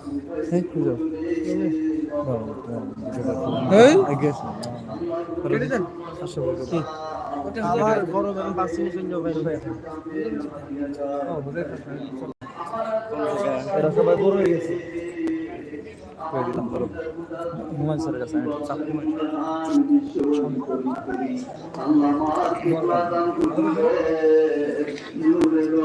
Hey, hello. No, no, এই I guess. কেটে দেন? আমার বড় ভাই এরা সবাই বড় হয়ে গেছে। করে দিলাম ধরো হুমায়ুন স্যারের কাছে আমি চাপ কমাই।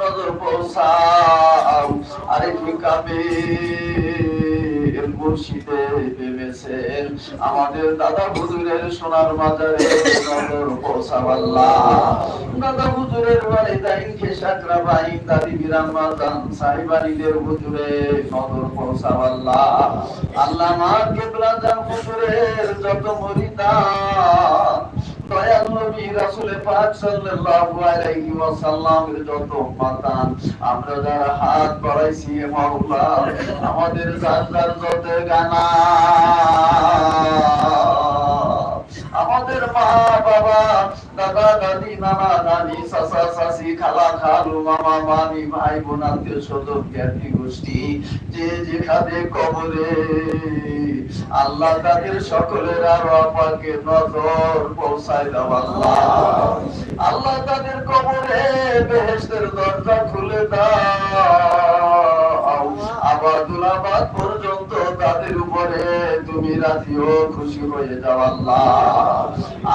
নজর পৌঁছাও। আমাদের দাদা হুজুরের সোনার মাজারে নজর পৌঁছাবাল্লাহ দাদা হুজুরের বাড়ি দাইন খেসাকরা ভাই দাদি বিরাম মাজান সাহিবানীদের হুজুরে নজর পৌঁছাবাল্লাহ আল্লাহ। মা কেবলা জান হুজুরের যত দয়াল নবী রাসূলে পাক সাল্লাল্লাহু আলাইহি ওয়াসাল্লামের যত উম্মতান, আমরা যারা হাত বাড়াইছি মাওলা, আমাদের যার যত গানা। আমাদের মা বাবা দাদা দাদি নানা নানি চাচা চাচি খালা খালু মামা মামি ভাই বোন আত্মীয় স্বজন জ্ঞাতি গোষ্ঠী যে যেখানে কবরে আল্লাহ তাদের সকলের আরও আমাকে নজর পৌঁছায় দাও আল্লাহ। আল্লাহ তাদের কবরে বেহেশতের দরজা খুলে দাও। আবাদুল আবাদ পর্যন্ত তাদের উপরে তুমি রাজিও খুশি হয়ে যাও আল্লাহ।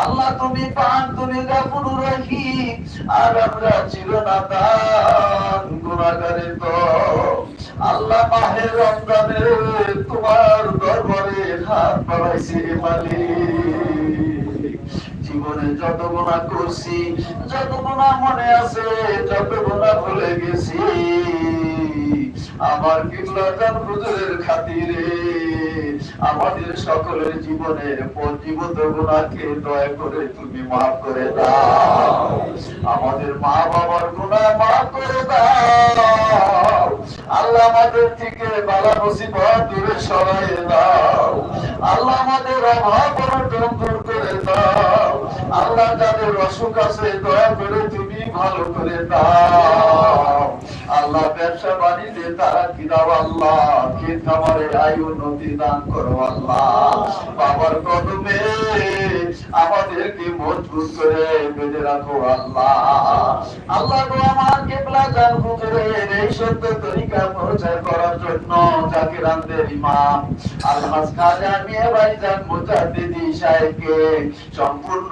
আল্লাহ, তুমি পান, তুমি গাফুর রহিম। আর আমরা চিরনাদান গুণাগারের তো। আল্লাহ মাহের রমজানে তোমার দরবারে হাত বাড়াইছি মালিক। জীবনে যত গুণা করছি, যত গুণা মনে আছে, যত গুণা ভুলে গেছি। আমার কিবলাজান হুজুরের খাতিরে, আমাদের সকলের জীবনের পঞ্জীভূত গুণাকে দয়া করে তুমি মাফ করে দাও। আমাদের মা বাবার গুণা মাফ করে দাও। আল্লাহ আমাদের থেকে বালা মুসিবত দূরে সরাই দাও। আল্লাহ আমাদের অভাব দূর করে দাও। আল্লাহ যাদের অসুখ আছে, দয়া করে তুমি ভালো করে দাও। আল্লাহ ব্যবসা বাণিজ্যে তারা কি দাও আল্লাহ? ক্ষেত খামারে আয়ু নদী দান করো আল্লাহ। বাবার কদমে আমাদেরকে মজবুত করে বেঁধে রাখো আল্লাহ। আল্লাহ গো, আমার কেবলা জান হুজুরের এই সত্য তরিকা প্রচার করার জন্য জাকিরানদের ইমাম আলহাজ খাজা মিয়া ভাইজান মুজাদ্দিদি সাহেবকে সম্পূর্ণ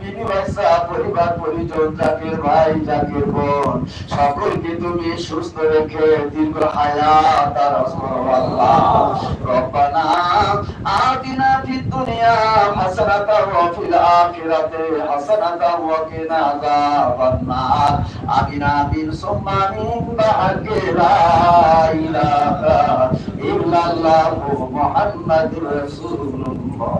বিবি বাচ্চা পরিবার পরিজন জাকির ভাই জাকির বোন, সকলকে তুমি সুস্থ রেখে দীর্ঘ হায়াত দারাজ আল্লাহ। রব্বানা আতিনা ফিদ দুনিয়া হাসানাতাও ওয়া ফিল আখিরাতি হাসানাতাও ওয়া কিনা আযাবান নার আমিন আমিন সুম্মা আমিন বা'কে লা ইলাহা ইল্লাল্লাহু মুহাম্মাদুর রাসূলুল্লাহ।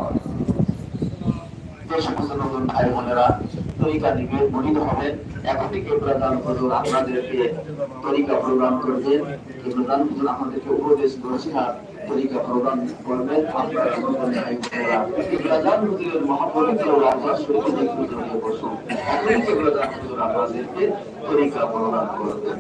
ভাই বোনেরা, তরিকা নিবে মরিদ হবেন এখনই কেবলাদান হুজুর আপনাদেরকে তরিকা প্রোগ্রাম করবেন হুজুর আমাদেরকে উপদেশ নসিহত তরিকা প্রদান করবেন আপনারা কেবলাদান হুজুরের শরীফে একটু জড়িয়ে বসুন কেবলাদান হুজুর আপনাদেরকে তরিকা প্রদান করবেন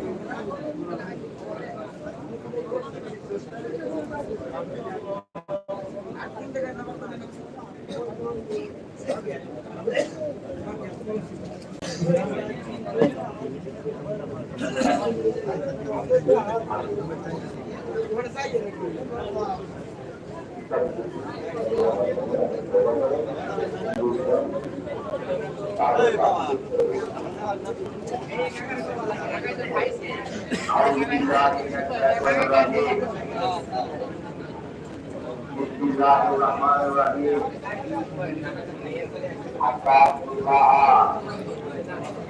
Bismillahirrahmanirrahim. Akbar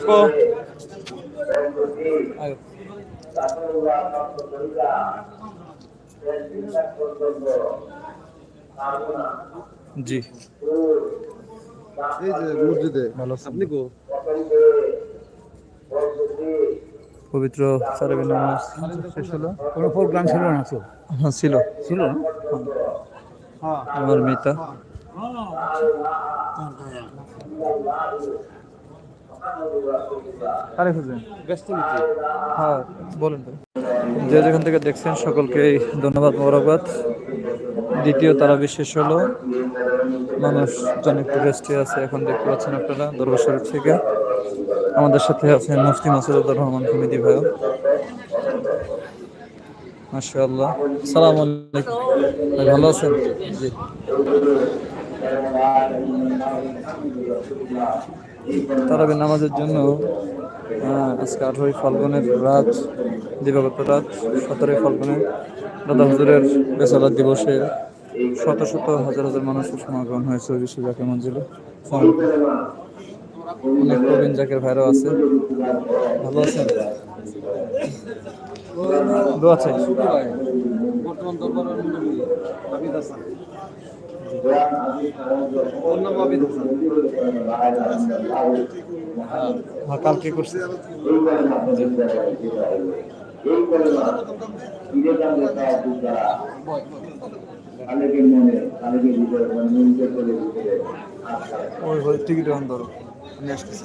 না। জি। এই যে মসজিদে ভালো আপনি গো পবিত্র সারাবি নামাজ শেষ হলো। কোনো প্রোগ্রাম ছিল না হ্যাঁ ছিল। ছিল না? হ্যাঁ। আমার মেয়েটা। হ্যাঁ বলেন যে যেখান থেকে দেখছেন সকলকে ধন্যবাদ, মোবারকবাদ। দ্বিতীয় তারা বিশেষ হলো মানুষ একটু রেস্টে আছে, এখন দেখতে পাচ্ছেন আপনারা দরবার শরীফ থেকে। আমাদের সাথে আছেন মুফতি মাসুদুর রহমান কমিটি ভাই মাশাআল্লাহ। সালাম আলাইকুম। ভালো আছেন? জি। তারাবি নামাজের জন্য আহ, আজকে আঠারোই ফাল্গুনের রাত দিবাগত রাত সতেরোই ফাল্গুনের দাদা হুজুরের বেসালাত দিবসে শত শত হাজার হাজার মানুষের সমাগম হয়েছে বিশ্ব জাকের মঞ্জিলে অনেক প্রবীণ জাকের ভাইরাও আছে। ভালো আছেন? দোয়া চাই। বর্তমান দরবারের মুরব্বী আবিদ হাসান। ওর নাম আবিদ হাসান কালকে করছি। ওই টিকিট ধরো আমি আসতেছি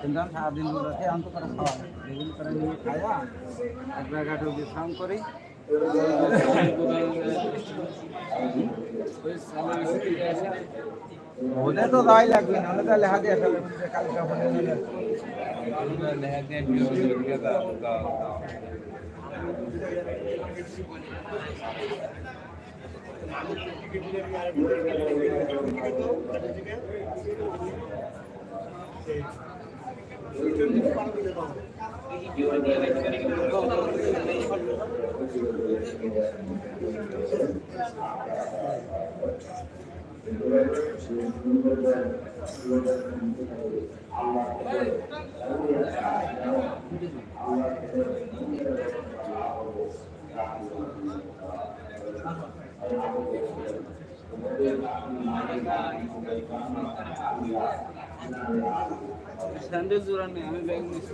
কিন্তু সারাদিন রাতে অন্ত করে খাওয়া বেগুন করে নিয়ে খাওয়া এক জায়গাটা বিশ্রাম করি। ওদের তো দায় লাগবে না ওদের লেখা দিয়ে ফেলে কালকে লেখা দিয়ে স্যান্ডেল জোড়া নেই আমি ব্যাগ নিচ্ছি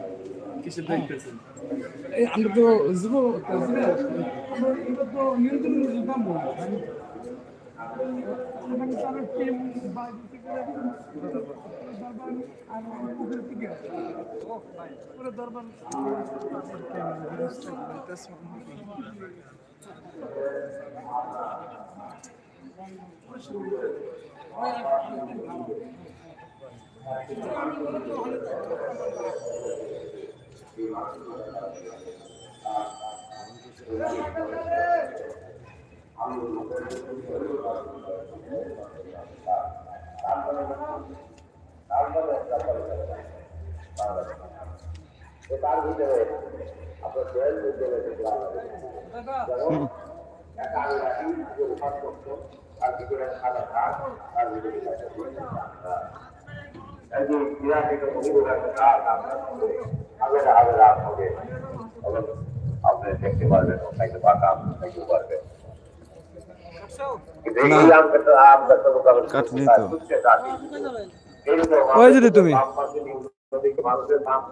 কিসে দেখতেছেন এই আমরা তো যুব আমরা এটা তো নিয়ন্ত্রণ দাম বলি আমাকে তারা তার ভিতরে আপনার জয়েল বিদ্যালয় দেখলাম একটা আলু রাখি যে উপাস করতো তার ভিতরে সাদা ভাত তার ভিতরে একটা ক্রীড়া থেকে আলাদা আলাদা হবে এবং আপনি দেখতে পারবেন খাইতে পাকাম খাইতে পারবেন কিন্তু তো ওই যদি তুমি।